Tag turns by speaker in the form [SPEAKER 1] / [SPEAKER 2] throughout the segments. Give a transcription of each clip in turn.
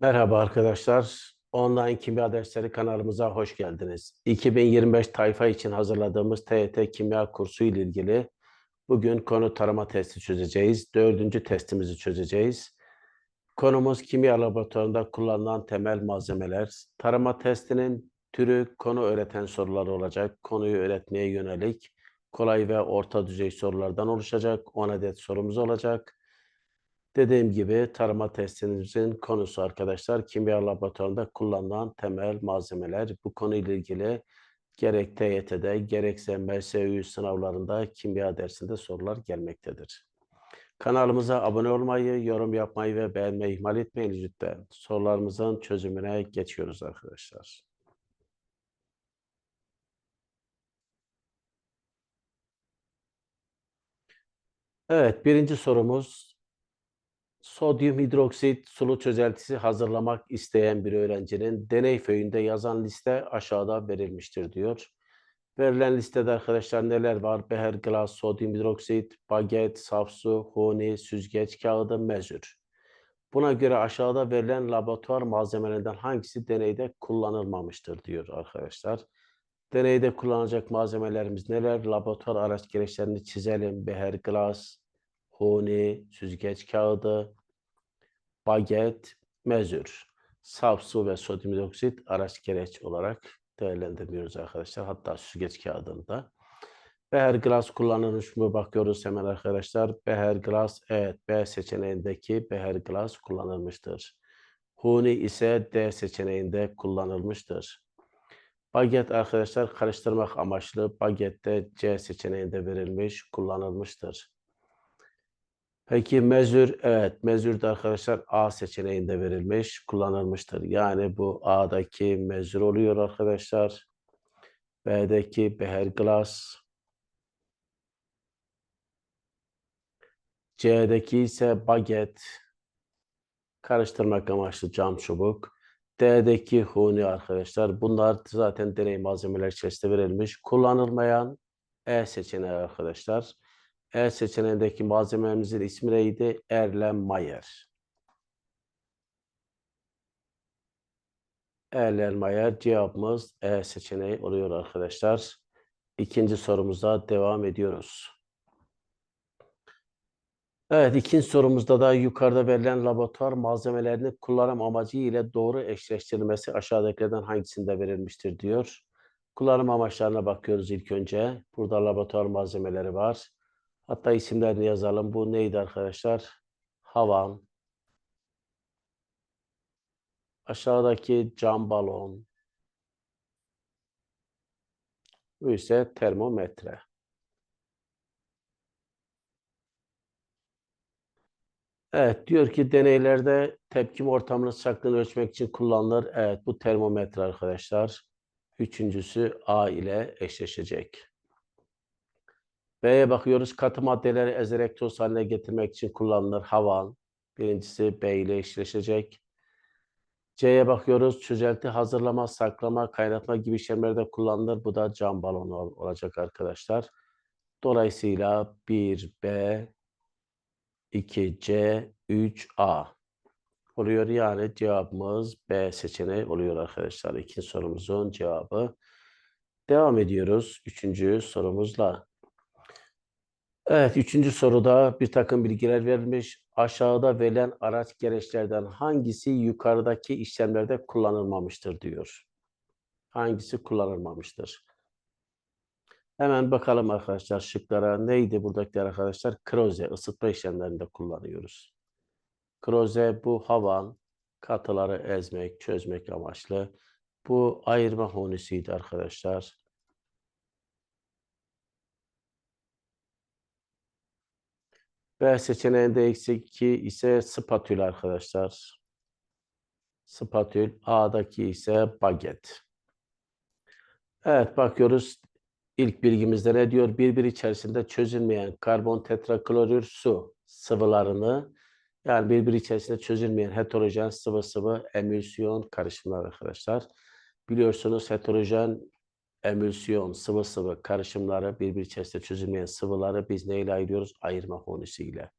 [SPEAKER 1] Merhaba arkadaşlar. Online Kimya Dersleri kanalımıza hoş geldiniz. 2025 tayfa için hazırladığımız TYT Kimya kursu ile ilgili bugün konu tarama testi çözeceğiz. Dördüncü testimizi çözeceğiz. Konumuz kimya laboratuvarında kullanılan temel malzemeler. Tarama testinin türü konu öğreten soruları olacak. Konuyu öğretmeye yönelik kolay ve orta düzey sorulardan oluşacak. 10 adet sorumuz olacak. Dediğim gibi tarama testimizin konusu arkadaşlar kimya laboratuvarında kullanılan temel malzemeler. Bu konuyla ilgili gerek TYT'de gerekse MSÜ sınavlarında kimya dersinde sorular gelmektedir. Kanalımıza abone olmayı, yorum yapmayı ve beğenmeyi ihmal etmeyin lütfen. Sorularımızın çözümüne geçiyoruz arkadaşlar. Evet, birinci sorumuz sodyum hidroksit sulu çözeltisi hazırlamak isteyen bir öğrencinin deney föyünde yazan liste aşağıda verilmiştir diyor. Verilen listede arkadaşlar neler var? Beher glas, sodyum hidroksit, baget, saf su, huni, süzgeç kağıdı, mezür. Buna göre aşağıda verilen laboratuvar malzemelerinden hangisi deneyde kullanılmamıştır diyor arkadaşlar. Deneyde kullanacak malzemelerimiz neler? Laboratuvar araç gereçlerini çizelim. Beher glas, huni, süzgeç kağıdı, baget, mezür, saf su ve sodyum hidroksit araç gereç olarak değerlendirmiyoruz arkadaşlar. Hatta süzgeç kağıdında. Beher glas kullanılmış mı bakıyoruz hemen arkadaşlar. Beher glas evet B seçeneğindeki beher glas kullanılmıştır. Huni ise D seçeneğinde kullanılmıştır. Baget arkadaşlar karıştırmak amaçlı bagette C seçeneğinde verilmiş, kullanılmıştır. Peki mezür, evet mezür de arkadaşlar A seçeneğinde verilmiş, kullanılmıştır. Yani bu A'daki mezür oluyor arkadaşlar. B'deki beherglas. C'deki ise baget. Karıştırmak amaçlı cam çubuk. D'deki huni arkadaşlar. Bunlar zaten deney malzemeler içerisinde verilmiş. Kullanılmayan E seçeneği arkadaşlar. E seçeneğindeki malzememizin ismi neydi? Erlenmeyer. Erlenmeyer cevabımız E seçeneği oluyor arkadaşlar. İkinci sorumuza devam ediyoruz. Evet, ikinci sorumuzda da yukarıda verilen laboratuvar malzemelerini kullanım amacı ile doğru eşleştirilmesi aşağıdakilerden hangisinde verilmiştir diyor. Kullanım amaçlarına bakıyoruz ilk önce. Burada laboratuvar malzemeleri var. Hatta isimlerini yazalım. Bu neydi arkadaşlar? Havan. Aşağıdaki cam balon. Bu ise termometre. Evet, diyor ki deneylerde tepkim ortamının sıcaklığını ölçmek için kullanılır. Evet, bu termometre arkadaşlar. Üçüncüsü A ile eşleşecek. B'ye bakıyoruz. Katı maddeleri ezerek toz haline getirmek için kullanılır. Havan. Birincisi B ile eşleşecek. C'ye bakıyoruz. Çözelti hazırlama, saklama, kaynatma gibi işlemlerde kullanılır. Bu da cam balonu olacak arkadaşlar. Dolayısıyla 1B, 2C, 3A oluyor. Yani cevabımız B seçeneği oluyor arkadaşlar. İkinci sorumuzun cevabı. Devam ediyoruz. Üçüncü sorumuzla. Evet, üçüncü soruda bir takım bilgiler verilmiş. Aşağıda verilen araç gereçlerden hangisi yukarıdaki işlemlerde kullanılmamıştır diyor. Hangisi kullanılmamıştır? Hemen bakalım arkadaşlar şıklara. Neydi buradakiler arkadaşlar? Kroze, ısıtma işlemlerinde kullanıyoruz. Kroze bu havan, katıları ezmek, çözmek amaçlı. Bu ayırma hunisiydi arkadaşlar. B seçeneğinde eksik 2 ise spatül arkadaşlar. Spatül. A'daki ise baget. Evet bakıyoruz. İlk bilgimizde ne diyor? Birbir içerisinde çözülmeyen karbon tetraklorür su sıvılarını yani birbir içerisinde çözülmeyen heterojen sıvı sıvı emülsiyon karışımlar arkadaşlar. Biliyorsunuz heterojen emülsiyon, sıvı sıvı karışımları, birbir içerisinde çözülmeyen sıvıları biz neyle ayırıyoruz? Ayırma fonisiyle.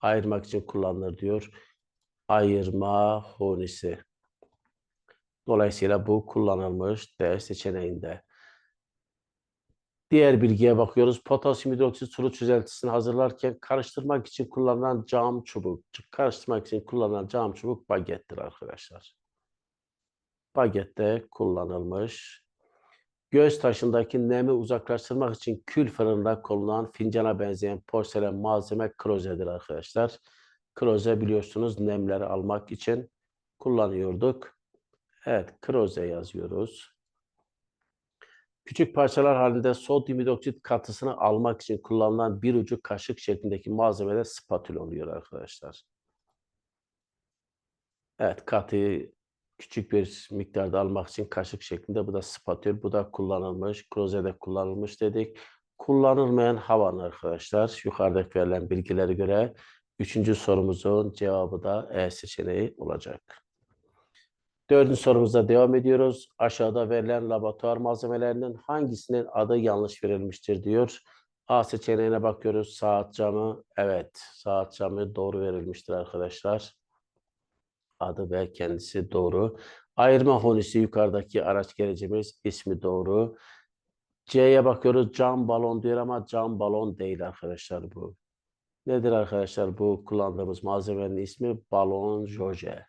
[SPEAKER 1] Ayırmak için kullanılır diyor. ayırma hunisi. Dolayısıyla bu kullanılmış D seçeneğinde. Diğer bilgiye bakıyoruz. Potasyum hidroksit sulu çözeltisini hazırlarken karıştırmak için kullanılan cam çubuk. Karıştırmak için kullanılan cam çubuk bagettir arkadaşlar. Bagette kullanılmış. Göz taşındaki nemi uzaklaştırmak için kül fırında kullanılan fincana benzeyen porselen malzeme krozedir arkadaşlar. Kroze biliyorsunuz nemleri almak için kullanıyorduk. Evet, kroze yazıyoruz. Küçük parçalar halinde sodyum hidroksit katısını almak için kullanılan bir ucu kaşık şeklindeki malzemede spatül oluyor arkadaşlar. Evet, katıyı küçük bir miktarda almak için kaşık şeklinde bu da spatül, bu da kullanılmış, klozede kullanılmış dedik. Kullanılmayan havan arkadaşlar. Yukarıdaki verilen bilgilere göre üçüncü sorumuzun cevabı da E seçeneği olacak. Dördüncü sorumuzda devam ediyoruz. Aşağıda verilen laboratuvar malzemelerinin hangisinin adı yanlış verilmiştir diyor. A seçeneğine bakıyoruz. Saat camı. Evet. Saat camı doğru verilmiştir arkadaşlar. Adı ve kendisi doğru. Ayırma honisi yukarıdaki araç gerecimiz. ismi doğru. C'ye bakıyoruz. Cam balon diyor ama cam balon değil arkadaşlar bu. Nedir arkadaşlar bu kullandığımız malzemenin ismi? Balon joje.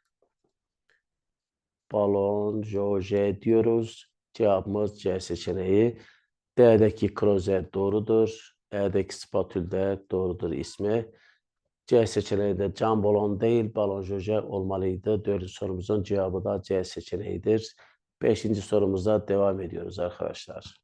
[SPEAKER 1] Balon joje diyoruz. Cevabımız C seçeneği. D'deki krozer doğrudur. E'deki spatül de doğrudur ismi. C seçeneği de cam balon değil, balon joje olmalıydı. Dördüncü sorumuzun cevabı da C seçeneğidir. Beşinci sorumuzda devam ediyoruz arkadaşlar.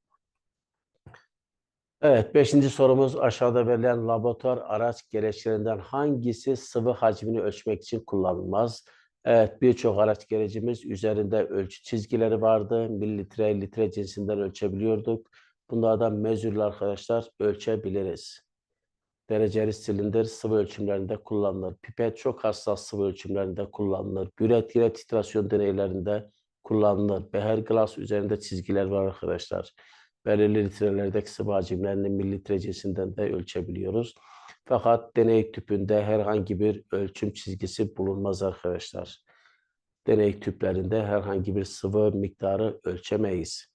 [SPEAKER 1] Evet, beşinci sorumuz aşağıda verilen laboratuvar araç gereçlerinden hangisi sıvı hacmini ölçmek için kullanılmaz? Evet, birçok araç gerecimiz üzerinde ölçü çizgileri vardı. Mililitre, litre cinsinden ölçebiliyorduk. Bunlardan mezürlü arkadaşlar ölçebiliriz. Dereceli silindir sıvı ölçümlerinde kullanılır. Pipet çok hassas sıvı ölçümlerinde kullanılır. Büret yine titrasyon deneylerinde kullanılır. Beher glass üzerinde çizgiler var arkadaşlar. Belirli litrelerdeki sıvı hacimlerini mililitre cinsinden de ölçebiliyoruz. Fakat deney tüpünde herhangi bir ölçüm çizgisi bulunmaz arkadaşlar. Deney tüplerinde herhangi bir sıvı miktarı ölçemeyiz.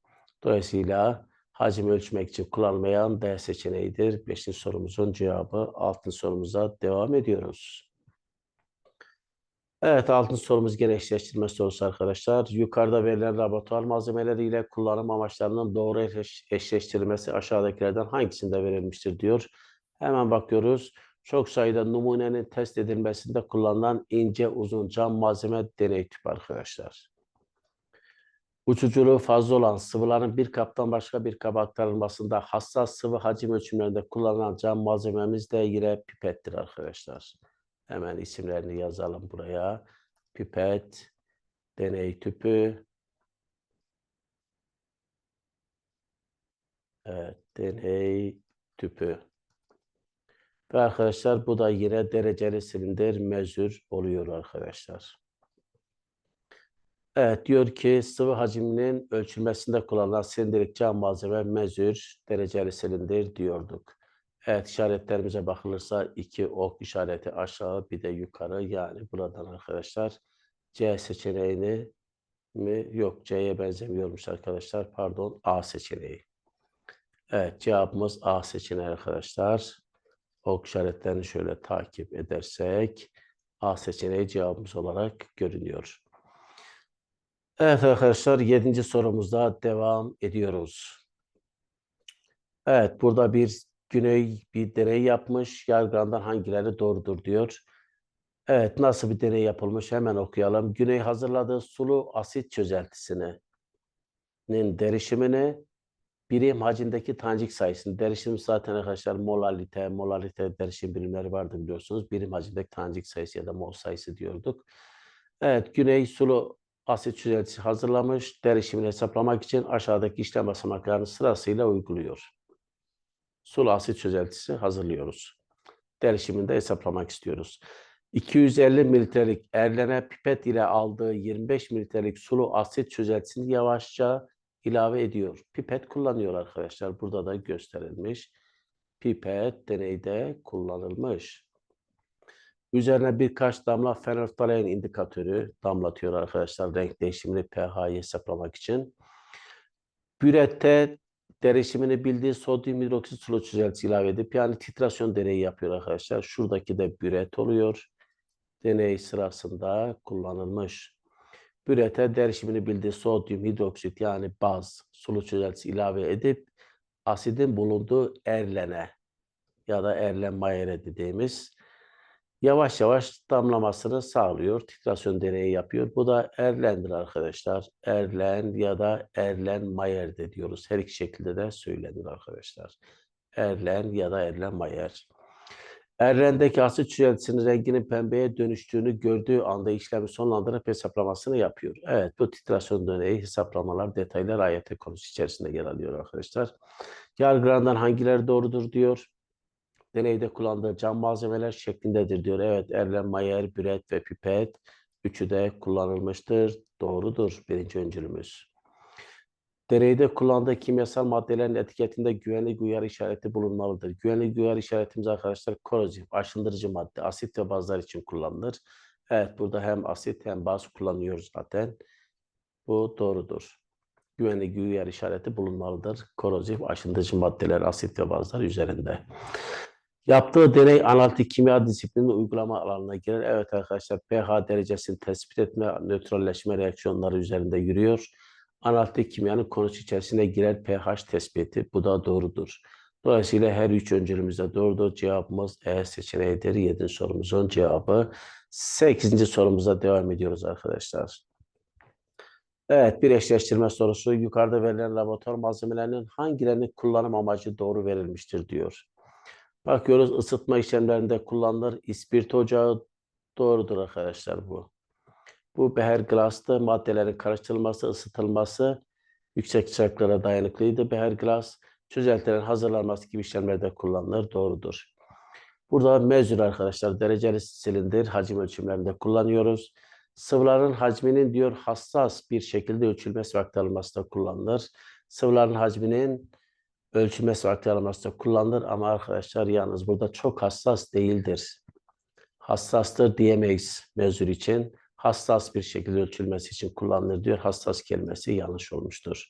[SPEAKER 1] Dolayısıyla hacim ölçmek için kullanılmayan D seçeneğidir. Beşinci sorumuzun cevabı. Altıncı sorumuza devam ediyoruz. Evet, altıncı sorumuz gene eşleştirme sorusu arkadaşlar. Yukarıda verilen laboratuvar malzemeleriyle kullanım amaçlarının doğru eş- eşleştirilmesi aşağıdakilerden hangisinde verilmiştir diyor. Hemen bakıyoruz. Çok sayıda numunenin test edilmesinde kullanılan ince uzun cam malzeme deney tüpü arkadaşlar. Uçuculuğu fazla olan sıvıların bir kaptan başka bir kaba aktarılmasında hassas sıvı hacim ölçümlerinde kullanılan cam malzememiz de yine pipettir arkadaşlar. Hemen isimlerini yazalım buraya. Pipet, deney tüpü. Evet, deney tüpü. Ve arkadaşlar bu da yine dereceli silindir mezür oluyor arkadaşlar. Evet diyor ki sıvı hacminin ölçülmesinde kullanılan silindirik cam malzeme mezür dereceli silindir diyorduk. Evet işaretlerimize bakılırsa iki ok işareti aşağı bir de yukarı yani buradan arkadaşlar C seçeneğini mi yok C'ye benzemiyormuş arkadaşlar pardon A seçeneği. Evet cevabımız A seçeneği arkadaşlar. Ok işaretlerini şöyle takip edersek A seçeneği cevabımız olarak görünüyor. Evet arkadaşlar yedinci sorumuzda devam ediyoruz. Evet burada bir Güney bir deney yapmış. Yargılandan hangileri doğrudur diyor. Evet nasıl bir deney yapılmış hemen okuyalım. Güney hazırladığı sulu asit çözeltisini derişimini birim hacimdeki tanecik sayısını derişim zaten arkadaşlar molalite, molalite derişim birimleri vardı biliyorsunuz. Birim hacimdeki tanecik sayısı ya da mol sayısı diyorduk. Evet Güney sulu asit çözeltisi hazırlamış. Derişimini hesaplamak için aşağıdaki işlem basamaklarını sırasıyla uyguluyor. Sulu asit çözeltisi hazırlıyoruz. Derişimini de hesaplamak istiyoruz. 250 mililitrelik erlene pipet ile aldığı 25 mililitrelik sulu asit çözeltisini yavaşça ilave ediyor. Pipet kullanıyor arkadaşlar. Burada da gösterilmiş. Pipet deneyde kullanılmış. Üzerine birkaç damla fenolftalein indikatörü damlatıyor arkadaşlar renk değişimini pH'yi hesaplamak için. Bürette derişimini bildiği sodyum hidroksit sulu çözeltisi ilave edip yani titrasyon deneyi yapıyor arkadaşlar. Şuradaki de büret oluyor. Deney sırasında kullanılmış. Bürete derişimini bildiği sodyum hidroksit yani baz sulu çözeltisi ilave edip asidin bulunduğu erlene ya da erlen mayere dediğimiz yavaş yavaş damlamasını sağlıyor. Titrasyon deneyi yapıyor. Bu da erlendir arkadaşlar. Erlen ya da erlen mayer de diyoruz. Her iki şekilde de söylenir arkadaşlar. Erlen ya da erlen mayer. Erlendeki asit çözeltisinin renginin pembeye dönüştüğünü gördüğü anda işlemi sonlandırıp hesaplamasını yapıyor. Evet bu titrasyon deneyi hesaplamalar detaylar AYT konusu içerisinde yer alıyor arkadaşlar. Yargılanan hangileri doğrudur diyor. Deneyde kullandığı cam malzemeler şeklindedir diyor. Evet Erlen Mayer, Büret ve Pipet üçü de kullanılmıştır. Doğrudur birinci öncülümüz. Deneyde kullandığı kimyasal maddelerin etiketinde güvenlik uyarı işareti bulunmalıdır. Güvenlik uyarı işaretimiz arkadaşlar korozif, aşındırıcı madde, asit ve bazlar için kullanılır. Evet burada hem asit hem baz kullanıyoruz zaten. Bu doğrudur. Güvenlik uyarı işareti bulunmalıdır. Korozif, aşındırıcı maddeler, asit ve bazlar üzerinde. Yaptığı deney analitik kimya disiplini uygulama alanına girer. Evet arkadaşlar pH derecesini tespit etme, nötralleşme reaksiyonları üzerinde yürüyor. Analitik kimyanın konusu içerisine girer pH tespiti. Bu da doğrudur. Dolayısıyla her üç öncülümüz de doğrudur. Cevabımız E seçeneğidir. 7. sorumuzun cevabı. 8. sorumuza devam ediyoruz arkadaşlar. Evet bir eşleştirme sorusu. Yukarıda verilen laboratuvar malzemelerinin hangilerinin kullanım amacı doğru verilmiştir diyor. Bakıyoruz ısıtma işlemlerinde kullanılır. İspirto ocağı doğrudur arkadaşlar bu. Bu beher glas'ta maddelerin karıştırılması, ısıtılması yüksek sıcaklıklara dayanıklıydı. Beher glas çözeltilerin hazırlanması gibi işlemlerde kullanılır. Doğrudur. Burada mezur arkadaşlar dereceli silindir hacim ölçümlerinde kullanıyoruz. Sıvıların hacminin diyor hassas bir şekilde ölçülmesi ve aktarılması da kullanılır. Sıvıların hacminin ölçülmesi ve aktarılması da kullanılır ama arkadaşlar yalnız burada çok hassas değildir. Hassastır diyemeyiz mezur için. Hassas bir şekilde ölçülmesi için kullanılır diyor. Hassas kelimesi yanlış olmuştur.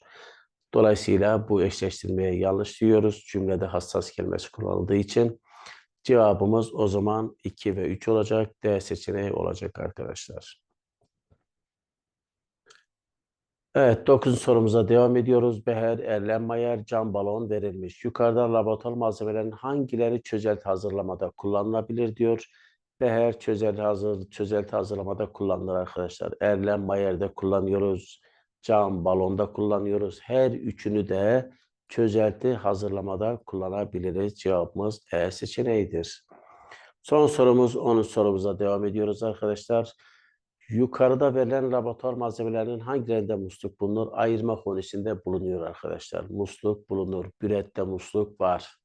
[SPEAKER 1] Dolayısıyla bu eşleştirmeye yanlış diyoruz. Cümlede hassas kelimesi kullanıldığı için cevabımız o zaman 2 ve 3 olacak. D seçeneği olacak arkadaşlar. Evet, 9. sorumuza devam ediyoruz. Beher, Erlenmayer, cam balon verilmiş. Yukarıda laboratuvar malzemelerin hangileri çözelti hazırlamada kullanılabilir diyor. Beher çözelti, hazır, çözelti hazırlamada kullanılır arkadaşlar. Erlenmayer'de kullanıyoruz. Cam balonda kullanıyoruz. Her üçünü de çözelti hazırlamada kullanabiliriz. Cevabımız E seçeneğidir. Son sorumuz 10. sorumuza devam ediyoruz arkadaşlar. Yukarıda verilen laboratuvar malzemelerinin hangilerinde musluk bulunur? Ayırma konusunda bulunuyor arkadaşlar. Musluk bulunur. Bürette musluk var.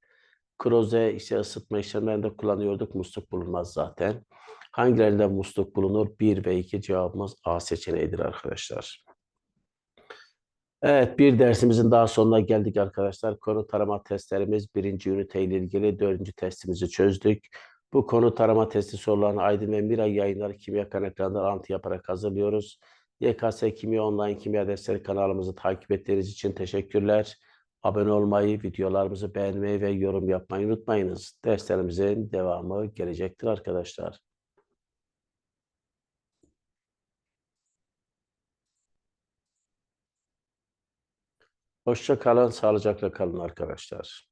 [SPEAKER 1] Kroze işte ısıtma işlemlerinde kullanıyorduk. Musluk bulunmaz zaten. Hangilerinde musluk bulunur? 1 ve 2 cevabımız A seçeneğidir arkadaşlar. Evet bir dersimizin daha sonuna geldik arkadaşlar. Konu tarama testlerimiz birinci ünite ile ilgili dördüncü testimizi çözdük. Bu konu tarama testi sorularını Aydın ve Miray yayınları kimya kaynaklarından alıntı yaparak hazırlıyoruz. YKS Kimya Online Kimya Dersleri kanalımızı takip ettiğiniz için teşekkürler. Abone olmayı, videolarımızı beğenmeyi ve yorum yapmayı unutmayınız. Derslerimizin devamı gelecektir arkadaşlar. Hoşça kalın, sağlıcakla kalın arkadaşlar.